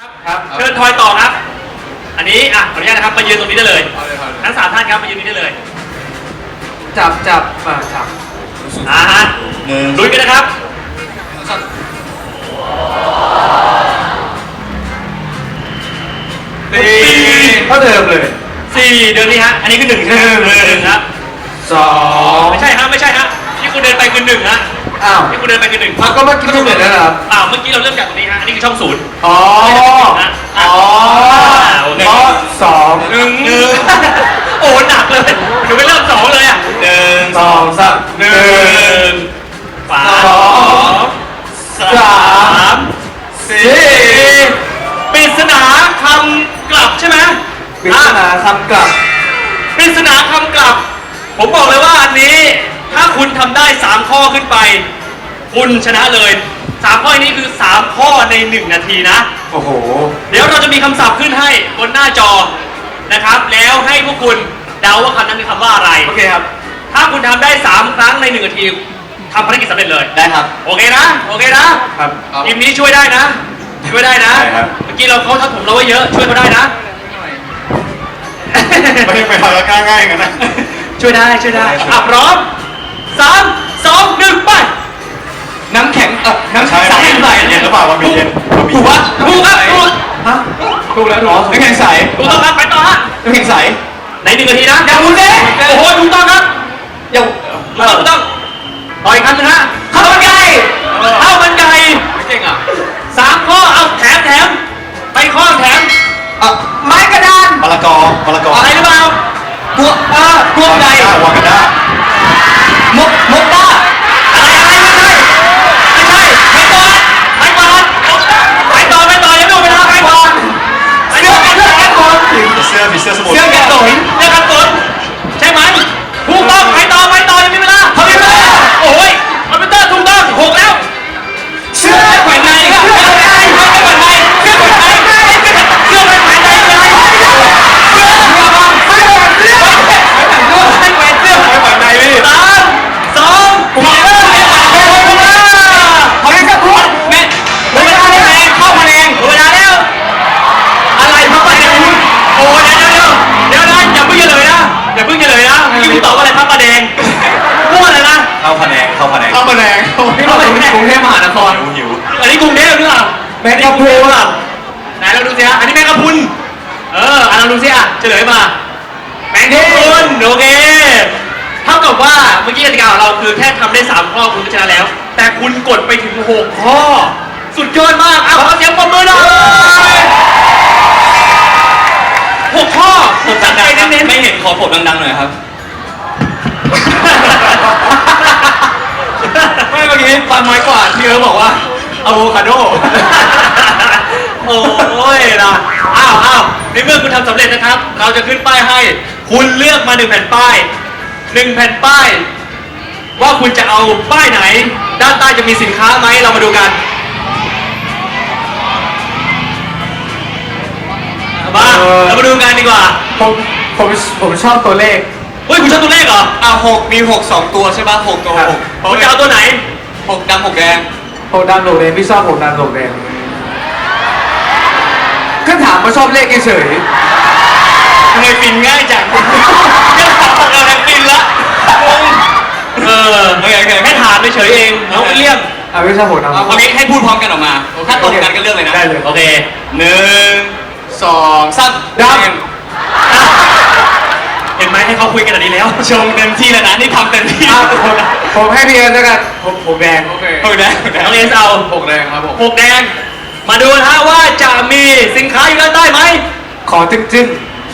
ครับเชิญทอยต่อครับ อันนี้อะขออนุญาตนะครับมายืนตรงนี้ได้เลยเอาเลยเอาเลยทั้งสามท่านครับมายืนตรงนี้ได้เลยจับจับมาจับอ่าฮะหนึ่งลุยกันนะครับสี่เท่าเดิมเลยสี่เดือนนี้ฮะอันนี้คือหนึ่งใช่ไหมหนึ่งหนึ่งครับสองไม่ใช่ฮะไม่ใช่ฮะที่คุณเดินไปคือหนึ่งฮะ อ้าวที่คุณเดินไปคือหนึ่งพักก็เมื่อกี้ไม่เหมือนกันเหรอครับอ่าเมื่อกี้เราเริ่มจากตรงนี้ฮะอันนี้คือช่องศูนย์อ๋อ อ๋อ๋ออโอเคเพราะสองหนึ่งหนึ่งโอ้หนักเลยหนูไปเริ่มสองเลยอะหนึ่งสองสามหนึ่งสาสองมสามสี่ปริศนาคำกลับใช่ไหมปริศนาคำกลับปริศนาคำกลับ ผมบอกเลยว่าอันนี้ถ้า คุณทำได้ 3 ข้อขึ้นไป คุณชนะเลย 3 ข้อนี้คือ 3 ข้อใน 1 นาทีนะ โอ้โห เดี๋ยวเราจะมีคำศัพท์ขึ้นให้บนหน้าจอนะครับ แล้วให้พวกคุณเดาว่าคำนั้นคือคำว่าอะไร โอเคครับ ถ้าคุณทำได้ 3 ครั้งใน 1 นาทีทำภารกิจสำเร็จเลย ได้ครับ โอเคนะ โอเคนะ ครับทีมนี้ช่วยได้นะ ช่วยได้นะ ได้ครับ เมื่อกี้เราเขาทัดผมเราไว้เยอะ ช่วยเขาได้นะ ไม่ไปทำแล้วกล้าง่ายกันนะ ช่วยได้ช่วยได้อะพร้อม สามสองหนึ่งไป น้ำแข็งเออน้ำใช่แข็งใสเย็นหรือเปล่าว่ามีเย็นว่ามีถูกปะถูกครับถูกฮะถูกแล้วถูกน้ำแข็งใสถูกต้องครับไปต่อฮะน้ำแข็งใสในหนึ่งนาทีนะอย่าพูดเด้โอ้โหถูกต้องครับอย่าถูกต้องถูกต้องต่ออีกคำหนึงฮะข้าวมันไก่ข้าวมันไก่ไม่เก่งอะสามข้อเอาแถมแถมไปข้อแถมอะไม้กระดานมะละกอมะละกออะไรหรือเปล่าพวกอ่พวกใดวากันดาวกมกบ้าอะไรอะไรไม่ใช่ไม่ใช่ไปก่อนไปก่อนไปต่อไปต่อยังไม่หมดเวลาไปก่อไปเสื้ก่ออนกันแดดก่อนเสื้อผีเสื้อสมุนเสื้อกันฝนเรื่องกา ไม่เมื่อกี้ฟันไม้กวาดที่เอิร์ธบอกว่าอะโวคาโด โอ้ยนะอ้าวอ้าวในเมื่อคุณทำสำเร็จนะครับ เราจะขึ้นป้ายให้ คุณเลือกมาหนึ่งแผ่นป้ายหนึ่งแผ่นป้าย ว่าคุณจะเอาป้ายไหน ด้านใต้จะมีสินค้าไหมเรามาดูกันมาเรามาดูกันดีกว่า ผมผมผมชอบตัวเลขเฮ้ยคุณชอบตัวเลขเหรออะหกมีหกสองตัวใช่ป่ะหกตัวหกผมจะเอาตัวไหน หกดำหกแดงผมดำโหลกแดงพี่ชอบผมดำโหลกแดงก็ถามว่าชอบเลขเฉยทำไมฟินง่ายจังเรื่องของเราแรงฟินละงงเออโอเคโอเคแค่ถามเฉยๆเองน้องวิลเลียมๆอะพี่ชอบผมดำเอางี้ให้พูดพร้อมกันออกมา ถ้าตรงกันก็เลือกเลยนะ ได้เลย โอเคหนึ่งสองสามดำอะ เห็นไหมให้เขาคุยกันแบบนี้แล้วชมเต็มที่แล้วนะนี่ทำเต็มที่อะผมผมให้พี่เอิร์ธแล้วกันผมผมแดงโอเคหกแดงหกแดงน้องเอสเอาหกแดงครับผมหกแดง มาดูนะฮะว่าจะมีสินค้าอยู่ด้านใต้ไหมขอจึ้งจึ้ง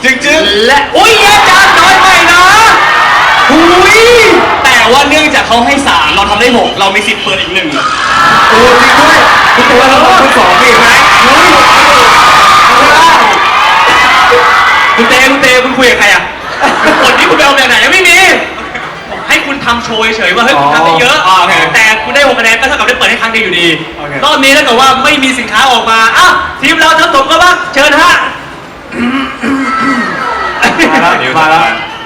จึ๊งจึ๊งและอุ้ยแย่จังน้อยไปนะหุยแต่ว่าเนื่องจากเขาให้สามเราทำได้หกเรามีสิทธิ์เปิดอีกหนึ่งโอ้จริงด้วยคุณตัวเราคุณสองอีกไหมอุ้ยคุณเต้คุณเต้คุณคุยกับใครอะ คนที่คุณไปเอามาจากไหนยังไม่มีให้คุณทำโชว์เฉยๆว่าเฮ้ยคุณทำได้เยอะ อ๋อโอเคแต่คุณได้หกคะแนนก็เท่ากับได้เปิดให้ครั้งเดียวอยู่ดี โอเค รอบนี้ถ้าเกิดว่าไม่มีสินค้าออกมาอ้าวทีมเราทั้งสมก็บ้างเชิญฮะมาแล้วมาแล้ว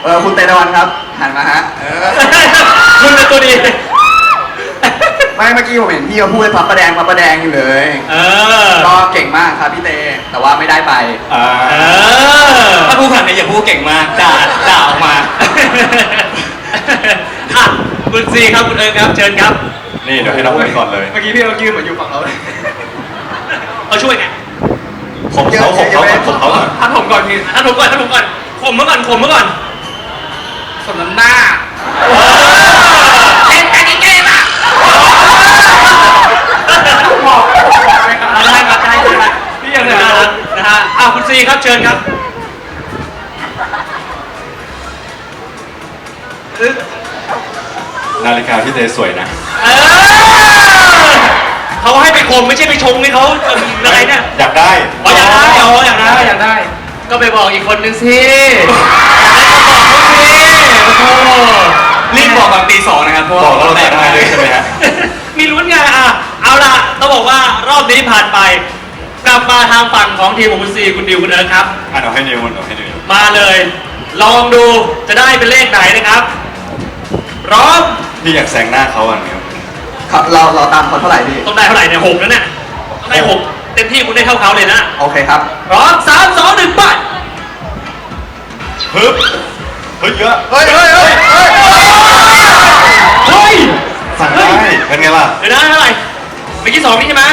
เออคุณเตตะวันครับ หันมาฮะเออคุณเป็นตัวดี ไม่เมื่อกี้ผมเห็นพี่เขาพูดพับประแดงพับประแดงอยู่เลย เออ ก็เก่งมากครับพี่เต แต่ว่าไม่ได้ไปอ่าเออ ถ้าพูดขนาดนี้อย่าพูดเก่งมากด่าด่าออกมา อะคุณซีครับคุณเอิร์ธครับเชิญครับ นี่เดี๋ยวให้น้องไปก่อนเลย เมื่อกี้พี่เขายืนเหมือนอยู่ฝั่งเราเลยเขาช่วยไงผมเขาผมเขาก่อนผมเขาก่อนท่านผมก่อนพี่ท่านผมก่อนท่านผมก่อนข่มเมื่อก่อนข่มเมื่อก่อนสมน้ำหน้า เล่นกันเก่งอะ บอกไม่ครับ ได้ครับได้ได้ พี่ยังไง นะ ค ฮะ รับ นะฮะอ้าวคุณ ซีครับเชิญครับนาฬิกาพี่เตสวยนะ เออเขาให้ไปข่มไม่ใช่ไปชงให้เขาเอิ่มอะไรเนี่ยอยากได้อ๋ออยากได้อ๋ออยากได้อยากได้ ก็ไปบอกอีกคนนึงสิแล้วก็บอกเขาสิโอ้โหรีบบอกตอนตีสองนะครับเพราะบอกแล้วเราแต่ได้เลยใช่ไหมฮะมีลุ้นไงอะเอาล่ะต้องบอกว่ารอบนี้ผ่านไป กลับมาทางฝั่งของทีมของคุณซีคุณดิวคุณเอิร์ธครับ อะเดี๋ยวให้นิวเดี๋ยวให้นิวมาเลย ลองดูจะได้เป็นเลขไหนนะครับพร้อมพี่อยากแซงหน้าเขาอะนิวครับเราเราตามเขาเท่าไหร่พี่ ต้องได้เท่าไหร่เนี่ยหกแล้วเนี่ยต้องได้หกเต็มที่คุณได้เท่าเขาเลยนะโอเคครับ พร้อมสามสองหนึ่งไปฮึบเฮ้ยเยอะเฮ้ยเฮ้ยเฮ้ยเฮ้ยเฮ้ยสั่งได้เป็นไงล่ะเดี๋ยวนะเท่าไหร่เมื่อกี้สองนี่ใช่ไหม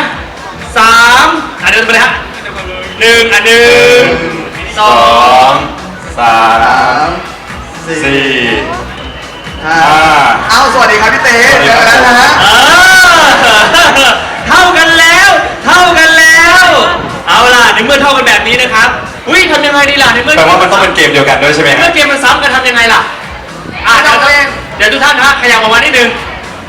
สาม อะเดินไปเลยฮะหนึ่งอะหนึ่งสสออง งสาสามมสี่สี่ห้าห้าเอ้าสวัสดีครับพี่เตสวัสดีเจครัอบกันแล้วนะฮะ เออเท่ากันแล้ว เท่ากันแล้ว เอาล่ะในเมื่อเท่ากันแบบนี้นะครับอุ้ยทำยังไงดีล่ะในเมื่อ แปลว่ามันต้องเป็นเกมเดียวกันด้วยใช่ไหมในฮะ เมื่อเกมมันซ้ำกันทำยังไงล่ะ อะเดี๋ยวเดี๋ยวทุกท่านฮะขยับออกมานิดนึง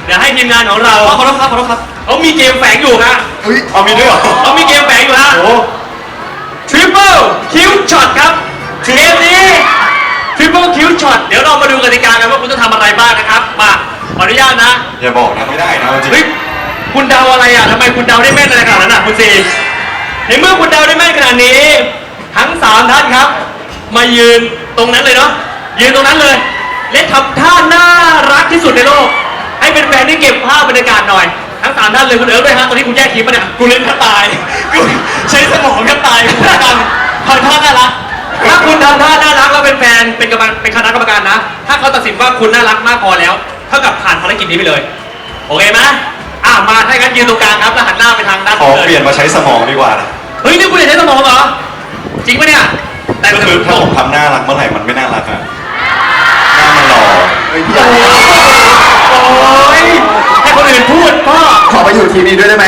เดี๋ยวให้ทีมงานของเราขอโทษครับขอโทษครับเขามีเกมแฝงอยู่ฮะอุ้ยเอามีด้วยเหรอเขามีเกมแฝงอยู่ฮะโอ้ Triple Kill Shot ครับเกมนี้ Triple Kill Shot เดี๋ยวเรามาดูกติกากันว่าคุณต้องทำอะไรบ้างนะครับมาขออนุญาตนะอย่าบอกนะไม่ได้นะเอาจริงเฮ้ยคุณเดาอะไรอะทำไมคุณเดาได้แม่นอะไรขนาดนั้นอะคุณซีในเมื่อคุณเดาได้แม่นขนาดนี้ ทั้งสามท่านครับ มายืนตรงนั้นเลยเนาะยืนตรงนั้นเลย และทำท่าน่ารักที่สุดในโลก ให้เป็นแฟนๆได้เก็บภาพบรรยากาศหน่อย ทั้งสามท่านเลยคุณเอิร์ธด้วยฮะตอนนี้คุณแยกทีมปะเนี่ยกูเล่นแค่ตายกูใช้สมองแค่ตายกูทำทำท่าน่ารักถ้าคุณทำท่าน่ารักแล้วเป็นแฟนเป็นกรรมการเป็นคณะกรรมการนะ ถ้าเขาตัดสินว่าคุณน่ารักมากพอแล้ว เท่ากับผ่านภารกิจนี้ไปเลย โอเคไหมอะมาถ้าอย่างนั้นยืนตรงกลางครับแล้วหันหน้าไปทางด้านขอเลยเปลี่ยนมาใช้สมองดีกว่านะเฮ้ยนี่คุณอยากใช้สมองเหรอจริงปะเนี่ยแต่ก็ก็คืคืออถ้าผมทำน่ารักเมื่อไหร่มันไม่น่ารักอะ ขอไปอยู่ทีมนี้ด้วยได้ไหม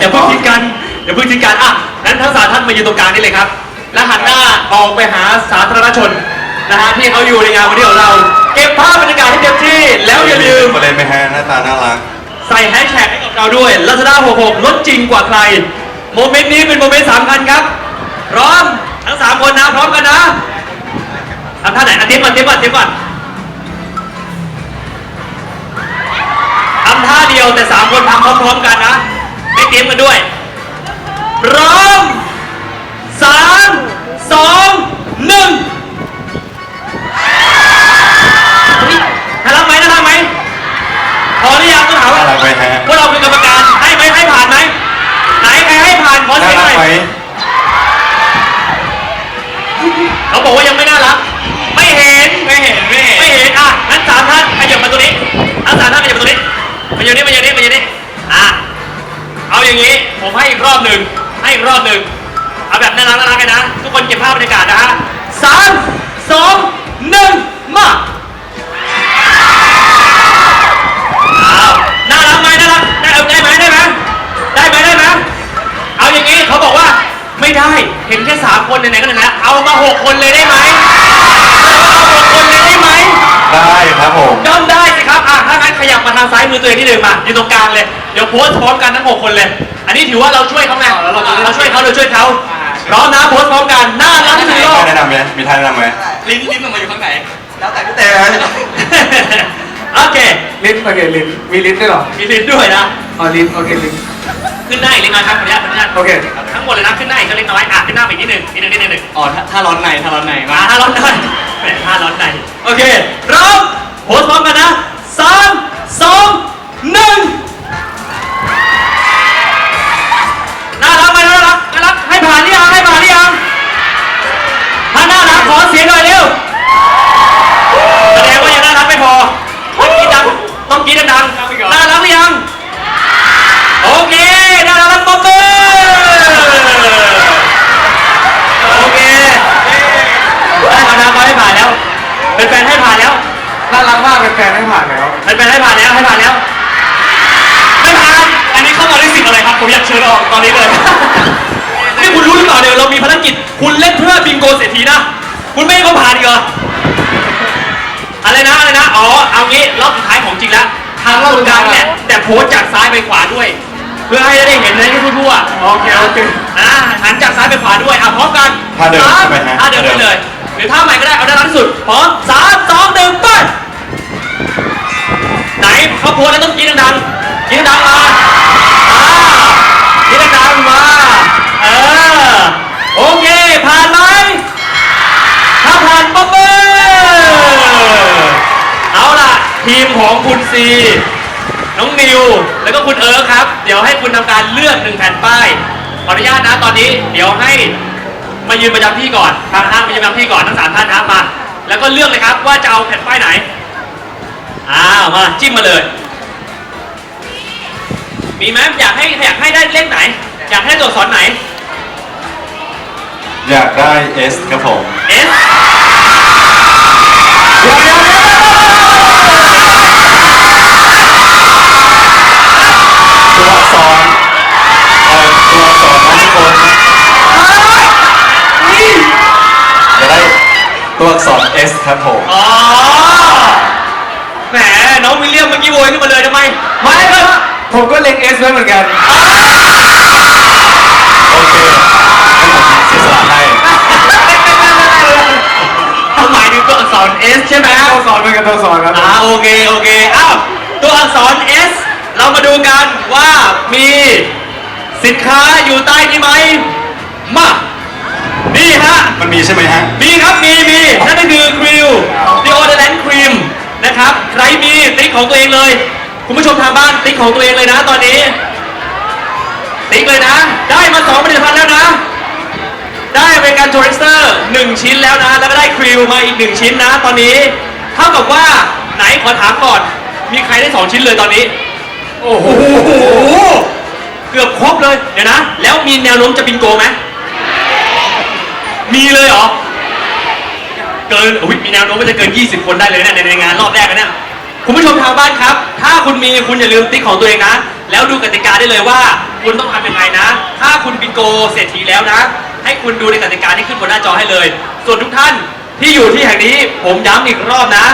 อย่าเพิ่งคิดกันอย่าเพิ่งคิดกันอะนั้นทั้งสามท่านมายืนตรงกลางนี่เลยครับ แล้วหันหน้าออกไปหาสาธารณชนนะฮะที่เขาอยู่ในงานวันนี้ของเรา เก็บภาพบรรยากาศให้เต็มที่ แล้วอย่าลืม ประเด็นไหมฮะหน้าตาน่ารัก ใส่แฮชแท็กให้กับเราด้วย Lazada 66ลดจริงกว่าใคร โมเมนต์นี้เป็นโมเมนต์สำคัญครับ พร้อม ทั้งสามคนนะ พร้อมกันนะทำท่าไหนอะเตรียมก่อนเตรียมก่อนเตรียมก่อนำท่าเดียวแต่สามคนทำพร้อมๆกันนะ ไม่เตรียมกันด้วยพร้อมสามสองหนึ่ง ตัวเองนิดหนึ่งมาอยู่ตรงกลางเลย เดี๋ยวโพสต์พร้อมกันทั้งหกคนเลย อันนี้ถือว่าเราช่วยเขาไงเราช่วยเขาเราช่วยเขาพร้อมนะโพสต์พร้อมกันน่ารักที่สุดในโลกท่านแนะนำไหมมีทานแนะนำไหมลิ้นลิ้นออกมาอยู่ข้างไหน แล้วแต่พี่เตนะโอเค ลิ้นโอเคลิ้นมีลิ้นด้วยหรอ มีลิ้นด้วยนะอ๋อลิ้นโอเคลิ้นขึ้นหน้าอีกเล็กน้อยครับขออนุญาตขออนุญาตโอเคทั้งหมดเลยนะขึ้นหน้าอีกเล็กน้อยอะขึ้นหน้าไปอีกนิดหนึ่งนิดหนึ่งนิดหนึ่งหนึ่งอ๋อถ้าร้อนในถ้าร้อนในมาถ้าร้อนในแหมถ้าร้อนในโอเคพร้อมโพสพร้อมกันนะสามสอง หนึ่งน่ารักไหมน่ารักน่ารักให้ผ่านหรือยังให้ผ่านหรือยังถ้าน่ารักขอเสียงหน่อยเร็วแสดงว่ายังน่ารักไม่พอต้องกรีดดังต้องกรีดดังน่ารักหรือยัง โอเคน่ารักปมมือโอเคได้ผ่านนะให้ผ่านแล้ว เป็นแฟนให้ผ่านแล้ว น่ารักมากเป็นแฟนให้ผ่านแล้ว เป็นแฟนให้ผ่านแล้วให้ผ่านแล้ว ไม่ผ่าน อันนี้เข้ามาด้วยสิ่งอะไรครับ ผมอยากเชิญออกตอนนี้เลย นี่คุณรู้หรือเปล่าเนี่ยเรามีภารกิจ คุณเล่นเพื่อบิงโกเศรษฐีนะ คุณไม่ให้เขาผ่านอีกเหรออะไรนะอะไรนะ อ๋อ เอางี้รอบสุดท้ายของจริงแล้ว ทางรอบสุดท้ายเนี่ยแต่โพสต์จากซ้ายไปขวาด้วย เพื่อให้ได้เห็นในที่ทั่วๆโอเคโอเคอ่าหันจากซ้ายไปขวาด้วยอะพร้อมกันท่าเดิมสใช่ไหมฮะ ท่าเดิมไปเลย หรือท่าใหม่ก็ได้เอาด้านหลังที่สุดพร้อมสามสองหนึ่งไปไหนเขาโพสแล้วต้องกรีดดังๆกรีดดังๆมาอ่ากรีดดังๆมาเออโอเคผ่านไหมถ้าผ่านป๊บเบอร์เอาล่ะ ทีมของคุณซี น้องนิว แล้วก็คุณเอิร์ธครับ เดี๋ยวให้คุณทำการเลือกหนึ่งแผ่นป้าย ขออนุญาตนะตอนนี้ เดี๋ยวให้มายืนประจำที่ก่อนทางท่านมายืนประจำที่ก่อนทั้งสามท่านนะครับมา แล้วก็เลือกเลยครับว่าจะเอาแผ่นป้ายไหน อ้าวมาจิ้มมาเลย มีไหมอยากให้อยากให้ได้เลขไหน อยากให้ตัวอักษรไหน อยากได้ S ครับผม S ตัวอักษร S ครับผม อ๋อ แหม น้องวิลเลียมเมื่อกี้โวยขึ้นมาเลยทำไม ไม่ครับผมก็เล็งเอสไว้เหมือนกัน โอเคให้ผมเสียสละให้ เขาหมายถึงตัวอักษร S ใช่ไหมตัวสอนเหมือนกันตัวสอนครับ อ่าโอเค โอเค อ้าว ตัวอักษร S เรามาดูกันว่ามีสินค้าอยู่ใต้นี้ไหม มา นี่ฮะ มันมีใช่ไหมฮะ มีครับ มีมีนั่นก็คือครีมดิโอเดนครีมนะครับ ใครมีติ๊กของตัวเองเลย คุณผู้ชมทางบ้านติ๊กของตัวเองเลยนะตอนนี้ ติ๊กเลยนะ ได้มาสองผลิตภัณฑ์แล้วนะ ได้อเมริกันทัวริสเตอร์หนึ่งชิ้นแล้วนะ แล้วก็ได้ครีมมาอีกหนึ่งชิ้นนะ ตอนนี้ เท่ากับว่าไหนขอถามก่อน มีใครได้สองชิ้นเลยตอนนี้ โอ้โห เกือบครบเลย เดี๋ยวนะ แล้วมีแนวโน้มจะบินโกไหม มีเลยเหรอ เกินอุ๊ยมีแนวโน้มว่าจะเกิน 20 คนได้เลยนะในในงานรอบแรกนะเนี่ยคุณผู้ชมทางบ้านครับ ถ้าคุณมีคุณอย่าลืมติ๊กของตัวเองนะ แล้วดูกติกาได้เลยว่า คุณต้องทำยังไงนะ ถ้าคุณบิงโกเศรษฐีแล้วนะ ให้คุณดูในกติกาที่ขึ้นบนหน้าจอให้เลย ส่วนทุกท่านที่อยู่ที่แห่งนี้ผมย้ำอีกรอบนะ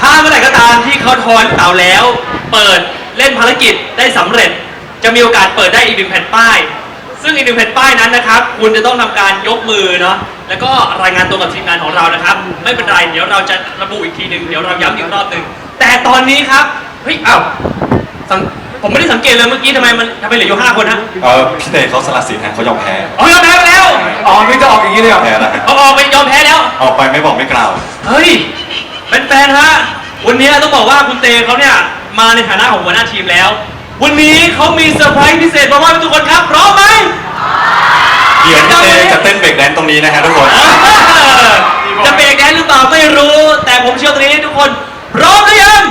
ถ้าเมื่อไหร่ก็ตามที่เขาทอนเต่าแล้ว เปิดเล่นภารกิจได้สำเร็จ จะมีโอกาสเปิดได้อีกหนึ่งแผ่นป้าย ซึ่งอีกหนึ่งแผ่นป้ายนั้นนะครับ คุณจะต้องทำการยกมือเนาะแล้วก็รายงานตัวกับทีมงานของเรานะครับ ไม่เป็นไรเดี๋ยวเราจะระบุอีกทีหนึ่งเดี๋ยวเราย้ำอีกรอบหนึ่งแต่ตอนนี้ครับเฮ้ยอ้าวสังผมไม่ได้สังเกตเลยเมื่อกี้ทำไมมันทำไมเหลืออยู่ห้าคนฮะเออพี่เตเขาสละสิทธิ์ฮะเขายอมแพ้อ๋อยอมแพ้ไปแล้วอ๋อไม่จะออกอย่างนี้เลยเหรอแพ้แล้วฮะเอาออกไปยอมแพ้แล้ว ออกไปไม่บอกไม่กล่าว เฮ้ยเป็นแฟนๆฮะ วันนี้ต้องบอกว่าคุณเตเขาเนี่ย มาในฐานะของหัวหน้าทีมแล้ว วันนี้เขามีเซอร์ไพรส์พิเศษมามอบให้ทุกคนครับพร้อมไหม เดี๋ยวพี่เตจะเต้นเบรกแดนซ์ตรงนี้นะฮะทุกคนเออจะเบรกแดนซ์หรือเปล่าไม่รู้ แต่ผมเชื่อตรงนี้ทุกคนพร้อมหรือยัง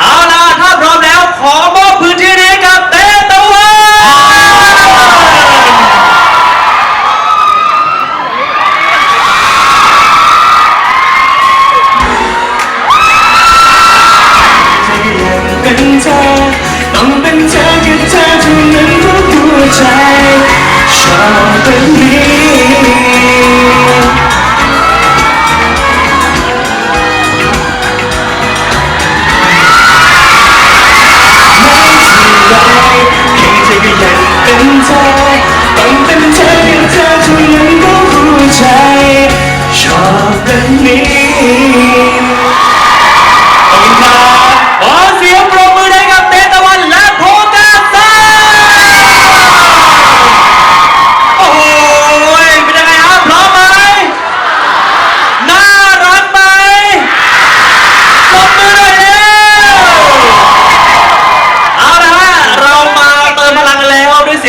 เอาล่ะถ้าพร้อมแล้วขอมอบพื้นที่นี้กับเตตะวันเป็น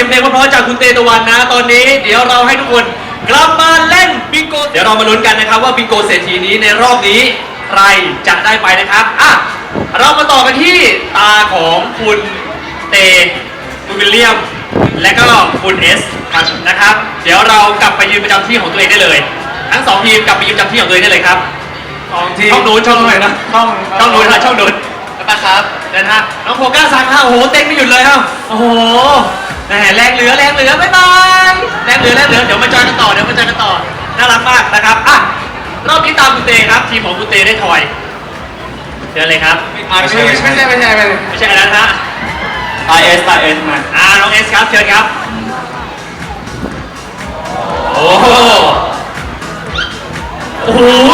ยงเพลงเพราะๆจากคุณเตตะวันนะ ตอนนี้เดี๋ยวเราให้ทุกคนกลับมาเล่นบิงโก เดี๋ยวเรามาลุ้นกันนะครับว่าบิงโกเศรษฐีนี้ในรอบนี้ใครจะได้ไปนะครับอะเรามาต่อกันที่ตาของคุณเตคุณวิลเลียม และก็คุณเอสครับนะครับ เดี๋ยวเรากลับไปยืนประจำที่ของตัวเองได้เลย ทั้งสองทีมกลับไปยืนประจำที่ของตัวเองได้เลยครับ ของทีมช่องนู้นช่องนู้นไหนนะช่องช่องนู้นครับช่องนู้น นะครับเดินฮะน้องโฟกัสสั่งฮะโอ้โหเต้นไม่หยุดเลยครับโอ้โหแหมแรงเหลือแรงเหลือบ๊ายบายแรงเหลือแรงเหลือเดี๋ยวมาจอยกันต่อเดี๋ยวมาจอยกันต่อน่ารักมากนะครับอะรอบนี้ตามคุณเตครับทีมของคุณเตได้ทอยเชิญเลยครับอ่าไม่ใช่ไม่ใช่ไม่ใช่ไม่ใช่ไม่ใช่อันนั้นฮะตาเอสตาเอสมาอ่าน้องเอสครับเชิญครับโอ้โหโอ้โห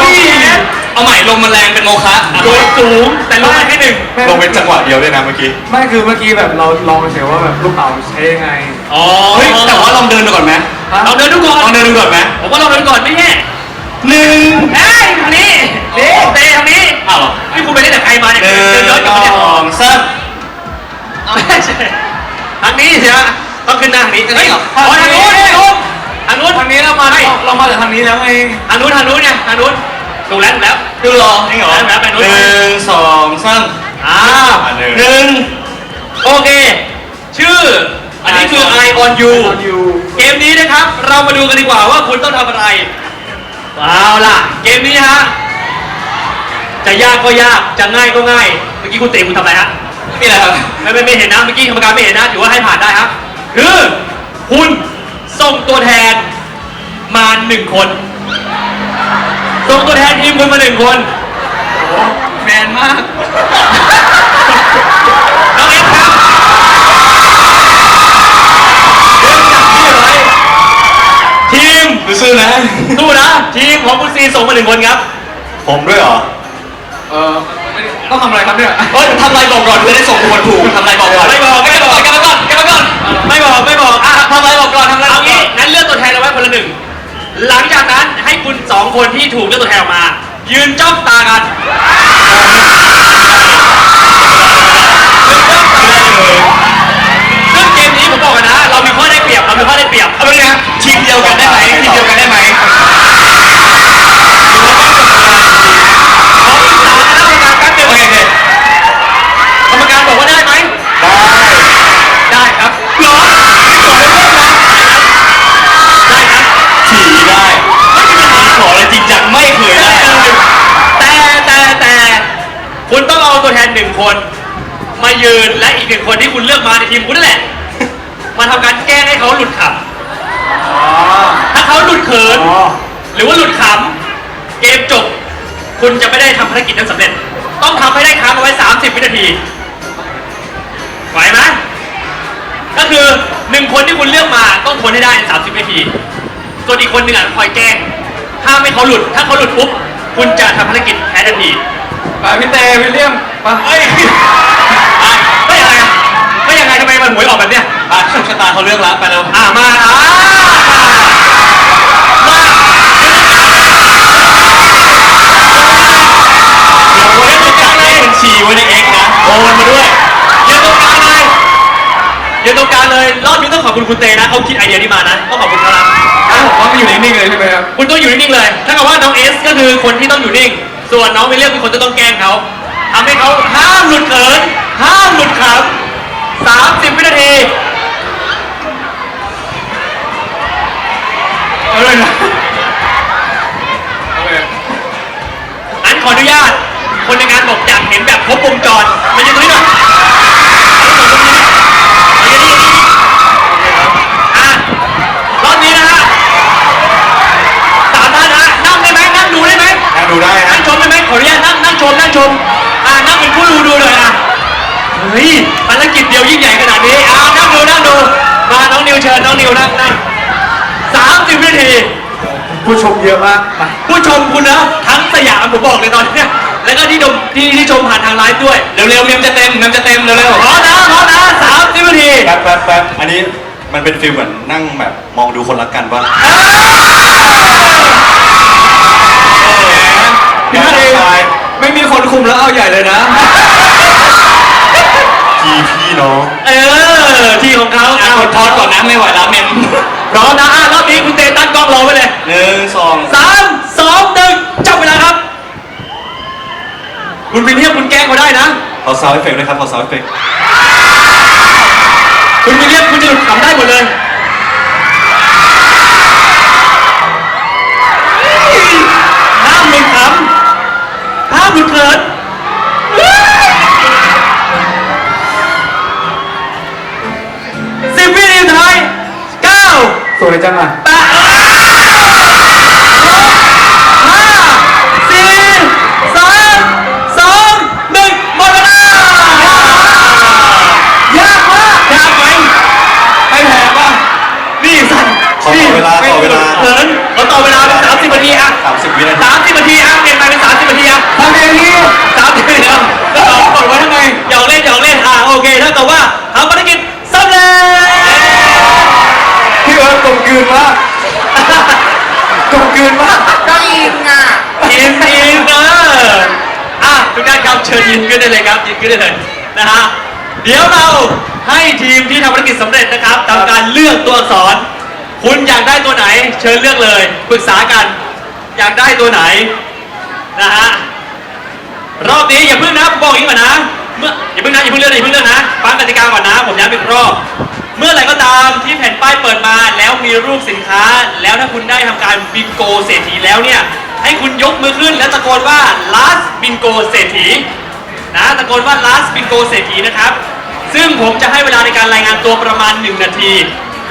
เอาใหม่ลมมันแรงเป็นโมฆะโดนสูงแต่ลงมาแค่หนึ่งลงเป็นจังหวะเดียวด้วยนะเมื่อกี้ ไม่คือเมื่อกี้แบบเราลองเฉยว่าแบบลูกเต๋าใช้ยังไง อ๋อเฮ้ยแต่ว่าลองเดินดูก่อนไหมฮะเราเดินดูก่อนลองเดินดูก่อนไหมผมว่าเราเดินก่อนไม่แย่หนึ่งเฮ้ยทางนี้นี่เตะทางนี้อ้าวเหรอนี่คุณไปเล่นกับใครมาเนี่ยหนึ่งเดินย้อนกลับมาเนี่ยสองสามไม่ใช่ทางนี้สิฮะต้องขึ้นหน้าทางนี้ทางนี้เหรออ๋อทางนู้นทางนู้นทางนู้นทางนี้เรามาไม่เรามาจากทางนี้แล้วไงทางนู้นทางนู้นเนี่ยทางนู้น ถูกแล้วถูกแล้วคือรอนี่เหรอแล้วแล้วไปนู้นหนึ่งสองสามอ้าวอะหนึ่งหนึ่งโอเค ชื่อ อันนี้คือ I on you ตอนอยู่เกมนี้นะครับ เรามาดูกันดีกว่าว่าคุณต้องทำอะไรเอาล่ะ เกมนี้ฮะ จะยากก็ยาก จะง่ายก็ง่าย เมื่อกี้คุณเตะคุณทำอะไรฮะนี่แหละครับไม่ไม่ไม่เห็นนะ เมื่อกี้กรรมการไม่เห็นนะ ถือว่าให้ผ่านได้ครับคือ คุณส่งตัวแทนมาหนึ่งคน ส่งตัวแทนทีมคุณมาหนึ่งคนแมนมาก น้องเอฟครับเริ่มจากที่ไว้ทีมซื่อๆนะ สู้นะ ทีมของคุณซีส่งมาหนึ่งคนครับผมด้วยเหรอ เออต้องทำอะไรครับเนี่ยเฮ้ยทำอะไรบอกก่อนจะได้ส่งคนถูกทำอะไรบอกก่อน ไม่บอกไม่บอกแกมาก่อนแกมาก่อน ไม่บอกไม่บอกอะทำอะไรบอกก่อนทำอะไรบเอาอกก่งี้อน สองคนที่ถูกเลือกตัวแทนออกมา ยืนจ้องตากันจ้องตากันซึ่งเกมนี้ผมบอกกันนะ เรามีข้อได้เปรียบเรามีข้อได้เปรียบ เอาไปนะทีมเดียวกันได้ ยืนและอีกหนึ่งคนที่คุณเลือกมาในทีมคุณนั่นแหละ มาทำการแกล้งให้เขาหลุดขอ๋อำถ้าเขาหลุดเขินอ๋อหรือว่าหลุดขำเกมจบ คุณจะไม่ได้ทำภารกิจนั้นสำเร็จ ต้องทำให้ได้ค้างเอาไว้ 30 วินาทีไหวไหมก็คือหนึ่งคนที่คุณเลือกมาต้องทนให้ได้ใน30วินาทีส่วนอีกคนหนึ่งอะคอยแกล้งห้ามไม่เขาหลุด ถ้าเขาหลุดปุ๊บคุณจะทำภารกิจแพ้ทันที ไปพี่เตวิลเลียมไป ทำไมมันหวยออกแบบเนี้ยอะโชคชะตาเขาเลือกแล้วไปแล้วอ่ามาอ่ามาเดี๋ยววันนี้จะจัดเลขบัญชีไว้ในเอ็กนะโอนมาด้วยยืนตรงกลางเลยยืนตรงกลางเลยรอบนี้ต้องขอบคุณคุณเตนะเขาคิดไอเดียนี้มานะต้องขอบคุณเขานะอ้าวผมว่ามันอยู่นิ่งๆเลยใช่ไหมครับคุณต้องอยู่นิ่งๆเลยถ้ากับว่าน้องเอสก็คือคนที่ต้องอยู่นิ่ง ส่วนน้องวิลเลียมคือคนที่ต้องแกล้งเขาทำให้เขาห้ามหลุดเขินห้ามหลุดขำ สามสิบวินาที เอาเลยนะโอเคอันขออนุญาต คนในงานบอกอยากเห็นแบบครบวงจรมายืนตรงนี้หน่อยเอายืนตรงนี้มายืนนี่อะรอบนี้นะฮะสามท่านฮะนั่งได้ไหมนั่งดูได้ไหมนะดูได้ฮะนั่งชมได้ไหมขออนุญาตนั่งนั่งชมนั่งชม อ่านั่งเป็นผู้ดูดู เลยอะเฮ้ยภารกิจเดียวยิ่งใหญ่ขนาดนี้อ่านั่งดูนั่งดูมาน้องนิวเชิญน้องนิวนั่งนั่งสามสิบวินาทีผู้ชมเยอะมากไปผู้ชมคุณนะทั้งสยามผมบอกเลยตอนเนี้ยแล้วก็ที่ชมที่ที่ชมผ่านทางไลฟ์ด้วยเร็วๆเมมจะเต็มเมมจะเต็มเร็วพร้อมนะพร้อมนะสามสิบนาทีๆแป๊บแป๊บแป๊บอันนี้มันเป็นฟิลเหมือนนั่งแบบมองดูคนรักกันป่ะพี่เตไม่มีคนคุมแล้วเอาใหญ่เลยนะ พี่พี่น้องเออ ที่ของเขาอะเอากดทอนก่อนนะนะไม่ไหวแล้วเมมพร้อมนะอะรอบนี้คุณเตตั้งกล้องรอไว้เลยหนึ่งสองสามสองหนึ่งจับเวลาครับ คุณวินเทียมคุณแกล้งเขาได้นะ ขอซาวด์เอฟเฟกต์ด้วยครับขอซาวด์เอฟเฟกต์คุณวินเทียมคุณจะหลุดขำได้หมดเลย สวย เลยนขึ้นได้เลยนะฮะเดี๋ยวเราให้ทีมที่ทำภารกิจสำเร็จนะครับทำการเลือกตัวอักษร คุณอยากได้ตัวไหน เชิญเลือกเลยปรึกษากัน อยากได้ตัวไหนนะฮะรอบนี้อย่าเพิ่งนะบอกอย่างนี้ก่อนนะเมื่ออย่าเพิ่งนะอย่าเพิ่งเลือกนะอย่าเพิ่งเลือกนะฟังกติกาก่อนนะ ผมย้ำอีกรอบเมื่อไหร่ก็ตามที่แผ่นป้ายเปิดมาแล้วมีรูปสินค้า แล้วถ้าคุณได้ทำการบิงโกเศรษฐีแล้วเนี่ยให้คุณยกมือขึ้นแล้วตะโกนว่า last bingo เศรษฐี นะตะโกนว่า last bingo เศรษฐีนะครับ ซึ่งผมจะให้เวลาในการรายงานตัวประมาณ 1 นาที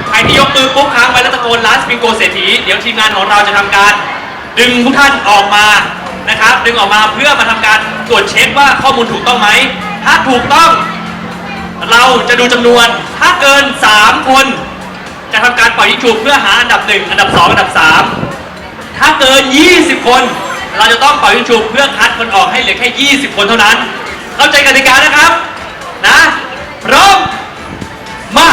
ใครที่ยกมือปุ๊บค้างไว้แล้วตะโกน last bingo เศรษฐีเดี๋ยวทีมงานของเราจะทำการ ดึงทุกท่านออกมานะครับ ดึงออกมาเพื่อมาทำการตรวจเช็คว่าข้อมูลถูกต้องไหม ถ้าถูกต้อง เราจะดูจำนวน ถ้าเกิน 3 คน จะทำการปล่อยยิงฉุบเพื่อหาอันดับ 1 อันดับ 2 อันดับ 3 ถ้าเกิน 20 คนเราจะต้องปล่อยยิงฉุบเพื่อคัดคนออกให้เหลือแค่ 20 คนเท่านั้น เข้าใจกติกานะครับ นะพร้อมมา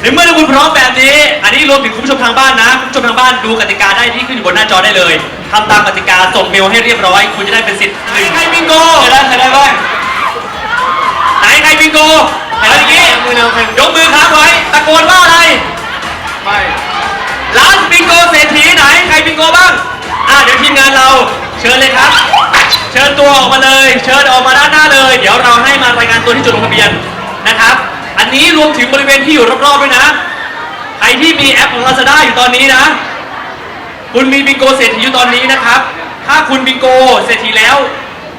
ในเมื่อทุกคุณพร้อมแบบนี้ อันนี้รวมถึงคุณผู้ชมทางบ้านนะคุณผู้ชมทางบ้านดูกติกาได้ที่ขึ้นอยู่บนหน้าจอได้เลยทำตามกติกาส่งเมลให้เรียบร้อย คุณจะได้เป็นสิทธิ์หนึ่งใครบิงโกใครได้ใครได้บ้างไหนใครบิงโกใครได้เมื่อกี้ยกมือค้างไว้ตะโกนว่าอะไรไม่ร้านบิงโกเศรษฐีไหนใครบิงโกบ้างอะเดี๋ยวทีมงานเราเชิญเลยครับ เชิญตัวออกมาเลย เชิญออกมาด้านหน้าเลย เดี๋ยวเราให้มารายงานตัวที่จุดลงทะเบียนนะครับ อันนี้รวมถึงบริเวณที่อยู่รอบๆด้วยนะใครที่มีแอปของ Lazada อยู่ตอนนี้นะ คุณมีบิงโกเศรษฐีอยู่ตอนนี้นะครับ ถ้าคุณบิงโกเศรษฐีแล้ว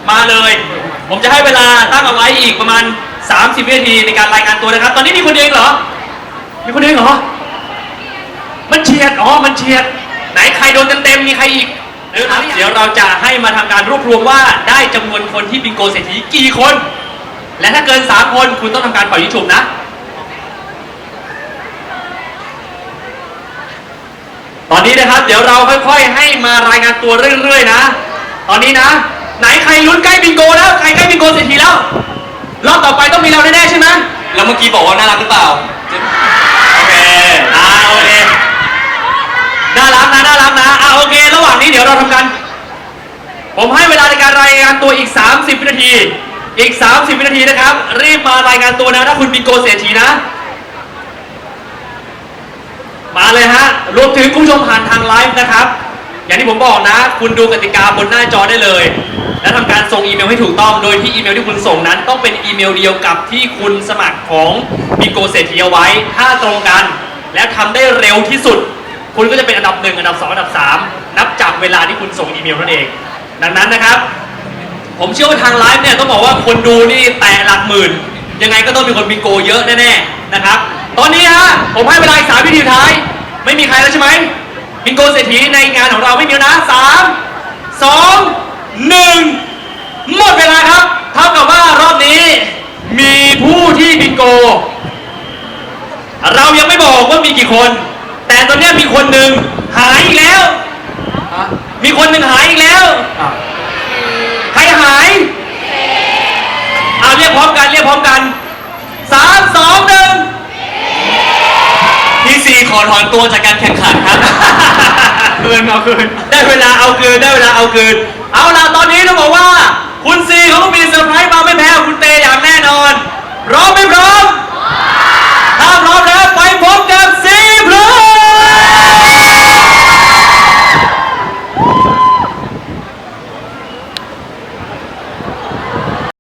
มาเลย ผมจะให้เวลาตั้งเอาไว้อีกประมาณ 30วินาทีในการรายงานตัวนะครับ ตอนนี้มีคนเดียวเองเหรอ มีคนเดียวเองเหรอ มันเฉียด อ๋อ มันเฉียด ไหนใครโดนเต็มๆ มีใครอีก เดี๋ยวนะเดี๋ยวเราจะให้มาทำการรวบรวมว่าได้จำนวนคนที่บิงโกเศรษฐีกี่คน และถ้าเกิน 3 คนคุณต้องทำการปล่อยยิงฉุบนะ ตอนนี้นะครับ เดี๋ยวเราค่อย ๆ ให้มารายงานตัวเรื่อย ๆ นะ ตอนนี้นะ ไหนใครลุ้นใกล้บิงโกแล้วใครใกล้บิงโกเศรษฐีแล้วรอบต่อไปต้องมีเราแน่ๆใช่ไหมแล้วเมื่อกี้บอกว่าน่ารักหรือเปล่าโอเคอ่าโอเค น่ารักนะน่ารักนะอ่าโอเค ระหว่างนี้เดี๋ยวเราทำกัน ผมให้เวลาในการรายงานตัวอีก 30 วินาที อีก 30 วินาทีนะครับ รีบมารายงานตัวนะถ้าคุณบิงโกเศรษฐีนะ มาเลยฮะ รวมถึงคุณผู้ชมผ่านทางไลฟ์นะครับ อย่างที่ผมบอกนะ คุณดูกติกาบนหน้าจอได้เลย และทำการส่งอีเมลให้ถูกต้อง โดยที่อีเมลที่คุณส่งนั้น ต้องเป็นอีเมลเดียวกับที่คุณสมัครของบิงโกเศรษฐีเอาไว้ ถ้าตรงกัน แล้วทำได้เร็วที่สุด คุณก็จะเป็นอันดับหนึ่งอันดับสองอันดับสามนับจากเวลาที่คุณส่งอีเมลนั่นเอง ดังนั้นนะครับ ผมเชื่อว่าทางไลฟ์เนี่ยต้องบอกว่าคนดูนี่แตะหลักหมื่น ยังไงก็ต้องมีคนบิงโกเยอะแน่ๆนะครับ ตอนนี้ฮะผมให้เวลาอีกสามวินาทีท้าย ไม่มีใครแล้วใช่ไหมบิงโกเศรษฐีในงานของเราไม่มีนะสามสองหนึ่งหมดเวลาครับเท่ากับว่ารอบนี้มีผู้ที่บิงโก เรายังไม่บอกว่ามีกี่คน แต่ตอนเนี้ยมีคนหนึ่งหายอีกแล้ว ฮะมีคนหนึ่งหายอีกแล้ว อะใครหายเอาเรียกพร้อมกันเรียกพร้อมกันสามสองหนึ่งพี่ซีขอถอนตัวจากการแข่งขันครับ คืนเอาคืนได้เวลาเอาคืนได้เวลาเอาคืน เอาล่ะตอนนี้ต้องบอกว่า คุณซีเขาต้องมีเซอร์ไพรส์มาไม่แพ้คุณเตอย่างแน่นอนพร้อมไม่พร้อม